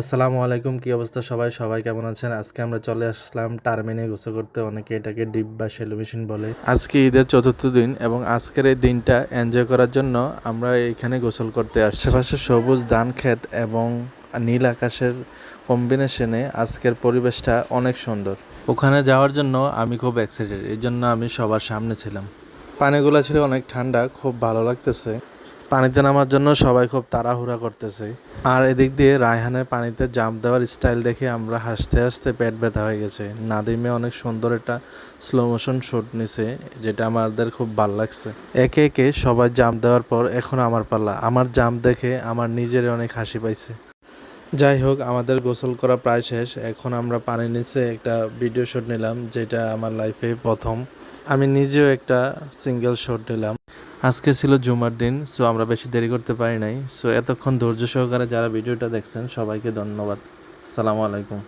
আসসালামু আলাইকুম কি অবস্থা সবাই? সবাই কেমন আছেন? আজকে আমরা চলে আসলাম টার্মিনে গোসল করতে অনেকে এটাকে ডিপ বা সেলো মেশিন বলে। আজকে ঈদের চতুর্থ দিন এবং আজকের এই দিনটা এনজয় করার জন্য আমরা এখানে গোসল করতে আসছি। আশেপাশে সবুজ ধান ক্ষেত এবং নীল আকাশের কম্বিনেশনে আজকের পরিবেশটা অনেক সুন্দর। ওখানে যাওয়ার জন্য আমি খুব এক্সাইটেড এই জন্য আমি সবার সামনে ছিলাম। পানিগুলো ছিল অনেক ঠান্ডা খুব ভালো লাগতেছে। পানিতে নামার জন্য সবাই খুব তাড়াহুড়া করতেছে। আর এদিক দিয়ে রায়হানের পানিতে জাম্প দেওয়ার স্টাইল দেখে আমরা হাসতে হাসতে পেট ব্যথা হয়ে গেছে। নাদিমে অনেক সুন্দর একটা স্লো মোশন শুট নিছে, যেটা আমাদের খুব ভালো লাগছে। একে একে সবাই জাম্প দেওয়ার পর এখন আমার পাল্লা। আমার জাম্প দেখে আমার নিজের অনেক হাসি পাইছে। যাই হোক, আমাদের গোসল করা প্রায় শেষ। এখন আমরা পানির নিচে একটা ভিডিও শুট নিলাম, যেটা আমার লাইফে প্রথম। আমি নিজেও একটা সিঙ্গেল শট নিলাম। আজকে ছিল জুমার দিন সো আমরা বেশি দেরি করতে পারি নাই। সো এতক্ষণ ধৈর্য সহকারে যারা ভিডিওটা দেখছেন, সবাইকে ধন্যবাদ। সালামু আলাইকুম।